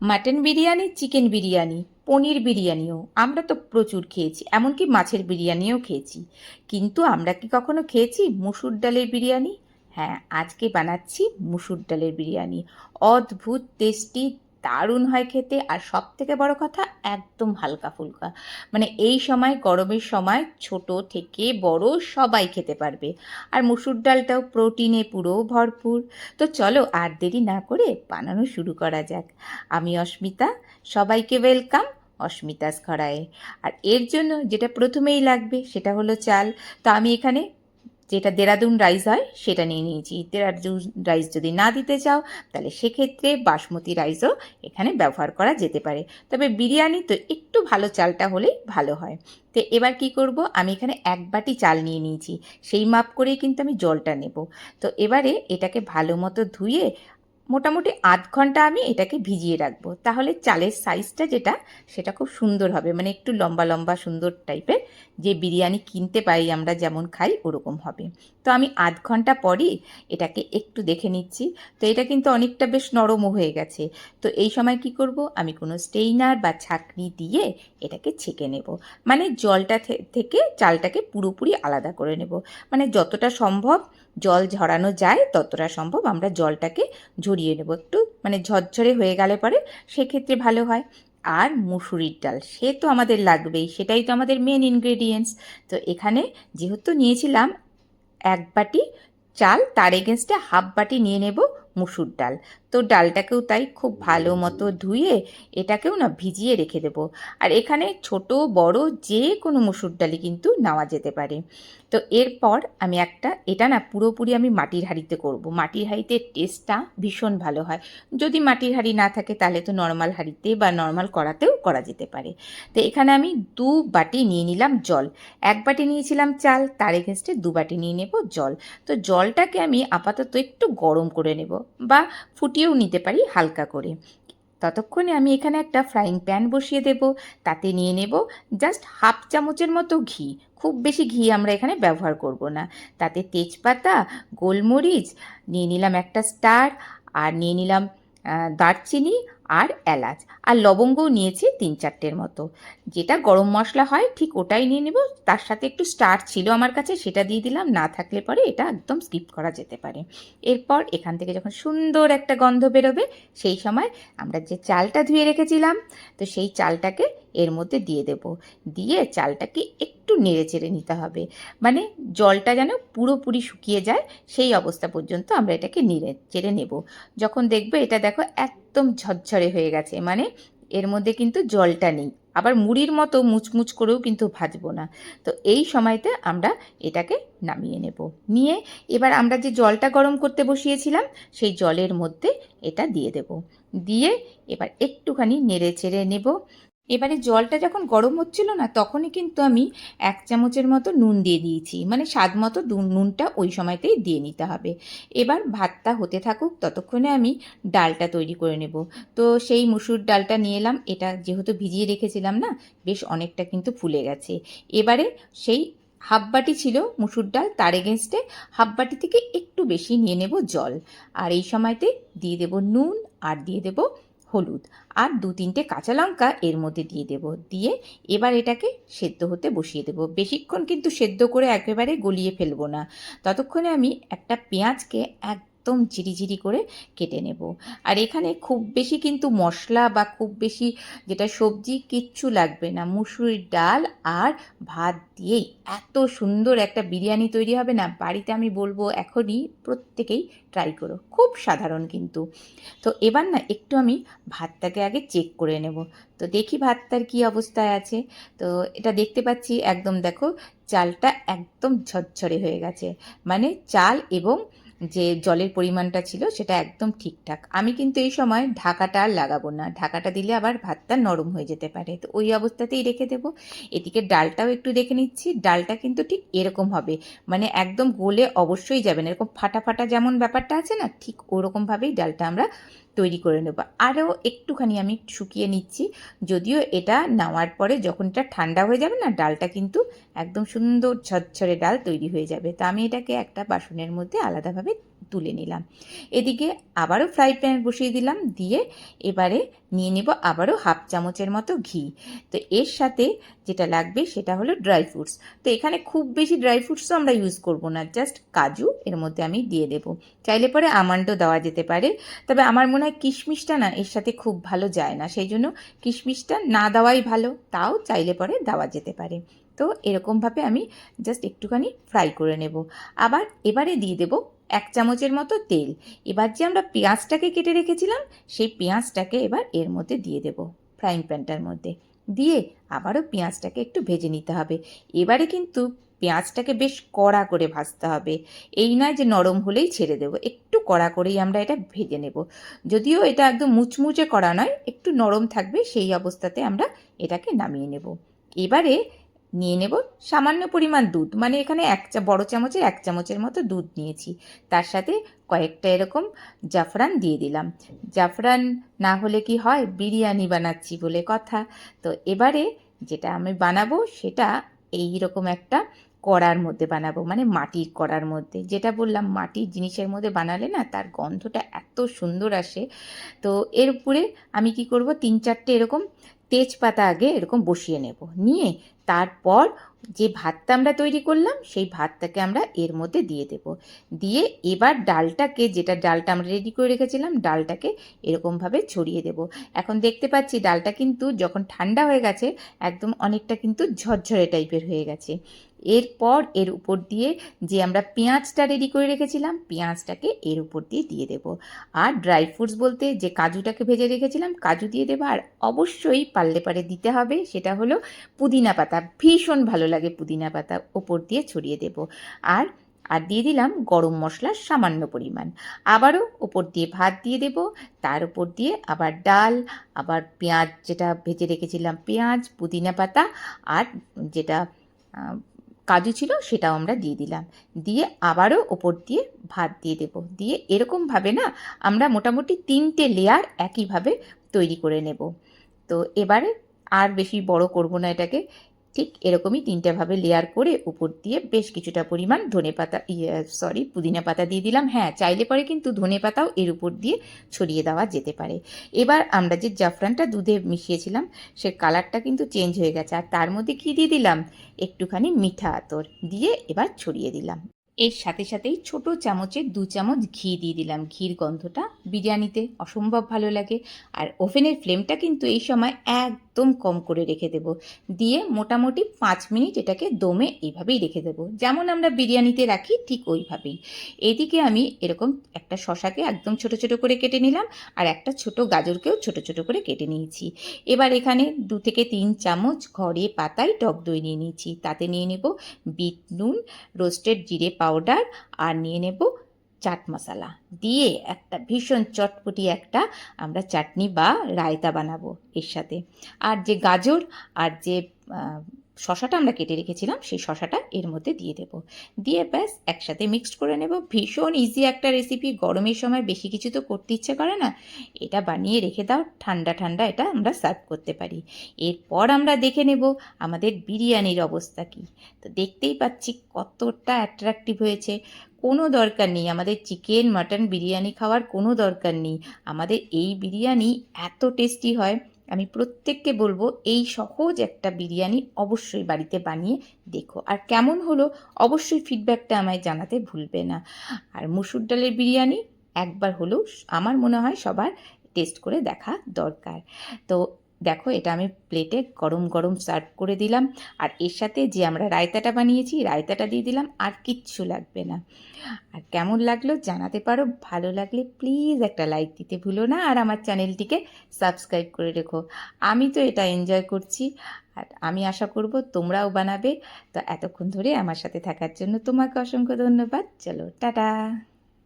Mutton biryani chicken biryani, paneer বিরিয়ানিও। আমরা তো প্রচুর খেয়েছি, এমনকি মাছের বিরিয়ানিও খেয়েছি। কিন্তু আমরা কি কখনো খেয়েছি মুসুর ডালের বিরিয়ানি? হ্যাঁ আজকে বানাচ্ছি মুসুর ডালের বিরিয়ানি। অদ্ভুত, টেস্টি দারুণ হয় খেতে। আর সব থেকে বড় কথা, একদম হালকা ফুলকা। মানে এই সময়, গরমের সময় ছোট থেকে বড় সবাই খেতে পারবে। আর মুসুর ডালটাও প্রোটিনে পুরো ভরপুর। তো চলো আর দেরি না করে বানানো শুরু করা যাক। আমি অস্মিতা, সবাইকে ওয়েলকাম অস্মিতাস খড়ায় আর এর জন্য যেটা প্রথমেই লাগবে সেটা হলো চাল। তো আমি এখানে যেটা দেরাদুন রাইস হয়, সেটা নিয়ে নিয়েছি। দেরাদুন রাইস যদি না দিতে চাও, তাহলে সেক্ষেত্রে বাসমতি রাইসও এখানে ব্যবহার করা যেতে পারে। তবে বিরিয়ানি তো একটু ভালো চালটা হলেই ভালো হয়। তো এবার কি করব, আমি এখানে এক বাটি চাল নিয়ে নিয়েছি। সেই মাপ করেই কিন্তু আমি জলটা নেব। তো এবারে এটাকে ভালো মতো ধুয়ে মোটামুটি আধ ঘণ্টা আমি এটাকে ভিজিয়ে রাখব। তাহলে চালের সাইজটা যেটা, সেটা খুব সুন্দর হবে। মানে একটু লম্বা লম্বা, সুন্দর টাইপের যে বিরিয়ানি কিনতে পাই আমরা যেমন খাই, ওরকম হবে। তো আমি আধ ঘণ্টা পরই এটাকে একটু দেখে নিচ্ছি। তো এটা কিন্তু অনেকটা বেশ নরমও হয়ে গেছে। তো এই সময় কি করব? আমি কোনো স্টেইনার বা ছাকনি দিয়ে এটাকে ছেঁকে নেব। মানে জলটা থেকে চালটাকে পুরোপুরি আলাদা করে নেব। মানে যতটা সম্ভব জল ঝরানো যায়, ততটা সম্ভব আমরা জলটাকে ঝরিয়ে নেব। একটু মানে ঝরঝরে হয়ে গেলে পরে সেক্ষেত্রে ভালো হয়। আর মুসুরির ডাল, সে তো আমাদের লাগবেই, সেটাই তো আমাদের মেন ইনগ্রেডিয়েন্টস তো এখানে যেহেতু নিয়েছিলাম এক বাটি চাল, তার এগেনস্টে হাফ বাটি নিয়ে নেব মুসুর ডাল। তো ডালটাকেও তাই খুব ভালো মতো ধুয়ে এটাকেও না ভিজিয়ে রেখে দেবো। আর এখানে ছোট, বড় যে কোনো মুসুর ডালই কিন্তু নেওয়া যেতে পারে। তো এরপর আমি একটা, এটা না পুরোপুরি আমি মাটির হাঁড়িতে করব। মাটির হাঁড়িতে টেস্টটা ভীষণ ভালো হয়। যদি মাটির হাঁড়ি না থাকে তাহলে তো নর্মাল হাঁড়িতে বা নর্মাল করাতেও করা যেতে পারে। তো এখানে আমি দু বাটি নিয়ে নিলাম জল। এক বাটি নিয়েছিলাম চাল, তার এগেনস্টে দু বাটি নিয়ে নেব জল। তো জলটাকে আমি আপাতত একটু গরম করে নেব বা ফুটিয়েও নিতে পারি হালকা করে। ততক্ষণে আমি এখানে একটা ফ্রাইং প্যান বসিয়ে দেব। তাতে নিয়ে নেব জাস্ট হাফ চামচের মতো ঘি। খুব বেশি ঘি আমরা এখানে ব্যবহার করব না। তাতে তেজপাতা, গোলমরিচ, নিয়ে নিলাম একটা স্টার, আর নিয়ে নিলাম দারচিনি আর এলাচ। আর লবঙ্গও নিয়েছি তিন চারটের মতো। যেটা গরম মশলা হয়, ঠিক ওটাই নিয়ে নেব। তার সাথে একটু স্টার ছিল আমার কাছে, সেটা দিয়ে দিলাম। না থাকলে পরে এটা একদম স্কিপ করা যেতে পারে। এরপর এখান থেকে যখন সুন্দর একটা গন্ধ বেরোবে, সেই সময় আমরা যে চালটা ধুয়ে রেখেছিলাম, তো সেই চালটাকে এর মধ্যে দিয়ে দেব। দিয়ে চালটাকে একটু নেড়ে চেড়ে নিতে হবে। মানে জলটা যেন পুরোপুরি শুকিয়ে যায়, সেই অবস্থা পর্যন্ত আমরা এটাকে নেড়ে চেড়ে নেব। যখন দেখবে এটা দেখো একদম ঝরঝরে হয়ে গেছে। মানে এর মধ্যে কিন্তু জলটা নেই। আবার মুড়ির মতো মুচমুচ করেও কিন্তু ভাজবো না। তো এই সময়তে আমরা এটাকে নামিয়ে নেব। নিয়ে এবার আমরা যে জলটা গরম করতে বসিয়েছিলাম, সেই জলের মধ্যে এটা দিয়ে দেব। দিয়ে এবার একটুখানি নেড়ে চেড়ে নেব। এবারে জলটা যখন গরম হচ্ছিল না, তখনই কিন্তু আমি এক চামচের মতো নুন দিয়ে দিয়েছি। মানে স্বাদ মতো নুনটা ওই সময়তেই দিয়ে নিতে হবে। এবার ভাতটা হতে থাকুক, ততক্ষণে আমি ডালটা তৈরি করে নেব। তো সেই মুসুর ডালটা নিয়ে এলাম। এটা যেহেতু ভিজিয়ে রেখেছিলাম না, বেশ অনেকটা কিন্তু ফুলে গেছে। এবারে সেই হাফ বাটি ছিল মুসুর ডাল, তার এগেনস্টে হাফ বাটি থেকে একটু বেশি নিয়ে নেব জল। আর এই সময়তে দিয়ে দেব নুন আর দিয়ে দেব হলুদ আর দু তিনটে কাঁচা লঙ্কা এর মধ্যে দিয়ে দেব। দিয়ে এবার এটাকে সেদ্ধ হতে বসিয়ে দেব। বেশিক্ষণ কিন্তু সেদ্ধ করে একেবারে গলিয়ে ফেলব না। ততক্ষণে আমি একটা পেঁয়াজকে একদম ঝিরিঝিরি করে কেটে নেব। আর এখানে খুব বেশি কিন্তু মশলা বা খুব বেশি যেটা সবজি কিচ্ছু লাগবে না। মুসুরির ডাল আর ভাত দিয়েই এত সুন্দর একটা বিরিয়ানি তৈরি হবে না, বাড়িতে আমি বলব এখনই প্রত্যেকেই ট্রাই করো। খুব সাধারণ কিন্তু। তো এবার না একটু আমি ভাতটাকে আগে চেক করে নেব। তো দেখি ভাতটার কি অবস্থায় আছে। তো এটা দেখতে পাচ্ছি একদম দেখো, চালটা একদম ঝরঝরে হয়ে গেছে। মানে চাল এবং যে জলের পরিমাণটা ছিল সেটা একদম ঠিকঠাক। আমি কিন্তু এই সময় ঢাকাটা আর লাগাবো না। ঢাকাটা দিলে আবার ভাতটা নরম হয়ে যেতে পারে। তো ওই অবস্থাতেই রেখে দেবো। এদিকে ডালটাও একটু দেখে নিচ্ছি। ডালটা কিন্তু ঠিক এরকম হবে। মানে একদম গলে অবশ্যই যাবে না। এরকম ফাটা ফাটা যেমন ব্যাপারটা আছে না, ঠিক ওরকমভাবেই ডালটা আমরা তৈরি করে নেব। আরও একটুখানি আমি শুকিয়ে নিচ্ছি। যদিও এটা নেওয়ার পরে যখন এটা ঠান্ডা হয়ে যাবে না, ডালটা কিন্তু একদম সুন্দর ঝরঝরে ডাল তৈরি হয়ে যাবে। তো আমি এটাকে একটা বাসনের মধ্যে আলাদাভাবে তুলে নিলাম। এদিকে আবারও ফ্রাই প্যান বসিয়ে দিলাম, দিয়ে এবারে নিয়ে নেব আবারও হাফ চামচের মতো ঘি। তো এর সাথে যেটা লাগবে সেটা হলো ড্রাই ফ্রুটস তো এখানে খুব বেশি ড্রাই ফ্রুটসও আমরা ইউজ করব না জাস্ট কাজু এর মধ্যে আমি দিয়ে দেবো। চাইলে পরে আমান্ডও দেওয়া যেতে পারে, তবে আমার মনে হয় কিশমিশটা না এর সাথে খুব ভালো যায় না, সেই জন্য কিশমিশটা না দেওয়াই ভালো, তাও চাইলে পরে দেওয়া যেতে পারে। তো এরকমভাবে আমি জাস্ট একটুখানি ফ্রাই করে নেব। আবার এবারে দিয়ে দেব এক চামচের মতো তেল। এবার যে আমরা পেঁয়াজটাকে কেটে রেখেছিলাম, সেই পেঁয়াজটাকে এবার এর মধ্যে দিয়ে দেব ফ্রাইং প্যানটার মধ্যে। দিয়ে আবারও পেঁয়াজটাকে একটু ভেজে নিতে হবে। এবারে কিন্তু পেঁয়াজটাকে বেশ কড়া করে ভাজতে হবে। এই নয় যে নরম হলেই ছেড়ে দেবো, একটু কড়া করেই আমরা এটা ভেজে নেব। যদিও এটা একদম মুচমুচে করা নয়, একটু নরম থাকবে, সেই অবস্থাতে আমরা এটাকে নামিয়ে নেব। এবারে নিয়ে নেব। সামান্য পরিমাণ দুধ মানে এখানে এক চা, বড় চামচের এক চামচের মতো দুধ নিয়েছি। তার সাথে কয়েকটা এরকম জাফরান দিয়ে দিলাম। জাফরান না হলে কি হয়? বিরিয়ানি বানাচ্ছি বলে কথা। তো এবারে যেটা আমি বানাবো সেটা এই রকম একটা কড়ার মধ্যে বানাবো মানে মাটির কড়ার মধ্যে। যেটা বললাম, মাটির জিনিসের মধ্যে বানালে না তার গন্ধটা এত সুন্দর আসে। তো এর উপরে আমি কি করব? তিন চারটে এরকম তেজপাতা আগে এরকম বসিয়ে নেব। নিয়ে তারপর যে ভাতটা আমরা তৈরি করলাম, সেই ভাতটাকে আমরা এর মধ্যে দিয়ে দেব। দিয়ে এবার ডালটাকে, যেটা ডালটা আমরা রেডি করে রেখেছিলাম, ডালটাকে এরকমভাবে ছড়িয়ে দেব। এখন দেখতে পাচ্ছি ডালটা কিন্তু যখন ঠান্ডা হয়ে গেছে, একদম অনেকটা কিন্তু ঝরঝরে টাইপের হয়ে গেছে। এরপর এর উপর দিয়ে যে আমরা পেঁয়াজটা রেডি করে রেখেছিলাম, পেঁয়াজটাকে এর উপর দিয়ে দিয়ে দেব। আর ড্রাই ফ্রুটস বলতে যে কাজুটাকে ভেজে রেখেছিলাম, কাজু দিয়ে দেবো। আর অবশ্যই পারলে পারে দিতে হবে, সেটা হলো পুদিনা পাতা। ভীষণ ভালো লাগে পুদিনা পাতা ওপর দিয়ে ছড়িয়ে দেব। আর আর দিয়ে দিলাম গরম মশলার সামান্য পরিমাণ। আবারও ওপর দিয়ে ভাত দিয়ে দেব। তার উপর দিয়ে আবার ডাল, আবার পেঁয়াজ, যেটা ভেজে রেখেছিলাম পেঁয়াজ, পুদিনা পাতা, আর যেটা কাজু ছিল সেটাও আমরা দিয়ে দিলাম। দিয়ে আবারও ওপর দিয়ে ভাত দিয়ে দেব। দিয়ে এরকমভাবে না আমরা মোটামুটি তিনটে লেয়ার একইভাবে তৈরি করে নেব। তো এবারে আর বেশি বড় করব না এটাকে। ঠিক এরকমই তিনটেভাবে লেয়ার করে উপর দিয়ে বেশ কিছুটা পরিমাণ ধনে পাতা সরি পুদিনা পাতা দিয়ে দিলাম। হ্যাঁ চাইলে পরে কিন্তু ধনে পাতাও এর উপর দিয়ে ছড়িয়ে দেওয়া যেতে পারে। এবার আমরা যে জাফরানটা দুধে মিশিয়েছিলাম, সে কালারটা কিন্তু চেঞ্জ হয়ে গেছে। আর তার মধ্যে কী দিয়ে দিলাম? একটুখানি মিঠা আতর দিয়ে এবার ছড়িয়ে দিলাম। এর সাথে সাথেই ছোট চামচে দু চামচ ঘি দিয়ে দিলাম। ঘির গন্ধটা বিরিয়ানিতে অসম্ভব ভালো লাগে। আর ওভেনের ফ্লেমটা কিন্তু এই সময় একদম কম করে রেখে দেব। দিয়ে মোটামুটি পাঁচ মিনিট এটাকে দমে এইভাবেই রেখে দেব। যেমন আমরা বিরিয়ানিতে রাখি, ঠিক ওইভাবেই। এদিকে আমি এরকম একটা শশাকে একদম ছোট ছোট করে কেটে নিলাম আর একটা ছোট গাজরকেও ছোট ছোট করে কেটে নিয়েছি। এবার এখানে দু থেকে তিন চামচ ঘরে পাতায় টক দই নিয়ে নিয়েছি। তাতে নিয়ে নেব বিট নুন, রোস্টেড জিরে পাউডার আর নিয়ে নেব চাট মশলা দিয়ে একটা ভীষণ চটপটি একটা আমরা চাটনি বা রায়তা বানাবো এর সাথে। আর যে গাজর আর যে শশাটা আমরা কেটে রেখেছিলাম, সেই শশাটা এর মধ্যে দিয়ে দেব। দিয়ে ব্যাস, একসাথে মিক্সড করে নেব। ভীষণ ইজি একটা রেসিপি গরমের সময় বেশি কিছু তো করতে ইচ্ছে করে না। এটা বানিয়ে রেখে দাও, ঠান্ডা ঠান্ডা এটা আমরা সার্ভ করতে পারি। এরপর আমরা দেখে নেব আমাদের বিরিয়ানির অবস্থা কী। তো দেখতেই পাচ্ছি কতটা অ্যাট্রাকটিভ হয়েছে। কোনো দরকার নেই, আমাদের চিকেন মাটন বিরিয়ানি খাওয়ার কোনো দরকার নেই। আমাদের এই বিরিয়ানি এত টেস্টি হয়। আমি প্রত্যেককে বলব, এই সহজ একটা বিরিয়ানি অবশ্যই বাড়িতে বানিয়ে দেখো। আর কেমন হলো অবশ্যই ফিডব্যাকটা আমায় জানাতে ভুলবে না। আর মুসুর ডালের বিরিয়ানি একবার হলেও আমার মনে হয় সবার টেস্ট করে দেখা দরকার। তো দেখো এটা আমি প্লেটে গরম গরম সার্ভ করে দিলাম। আর এর সাথে যে আমরা রায়তাটা বানিয়েছি, রায়তাটা দিয়ে দিলাম, আর কিচ্ছু লাগবে না। আর কেমন লাগল জানাতে পারো, ভালো লাগলে প্লিজ একটা লাইক দিতে ভুলো না, আর আমার চ্যানেলটিকে সাবস্ক্রাইব করে রেখো। আমি তো এটা এনজয় করছি, আর আমি আশা করব তোমরাও বানাবে। তো এতক্ষণ ধরে আমার সাথে থাকার জন্য তোমাকে অসংখ্য ধন্যবাদ। চলো, টাটা!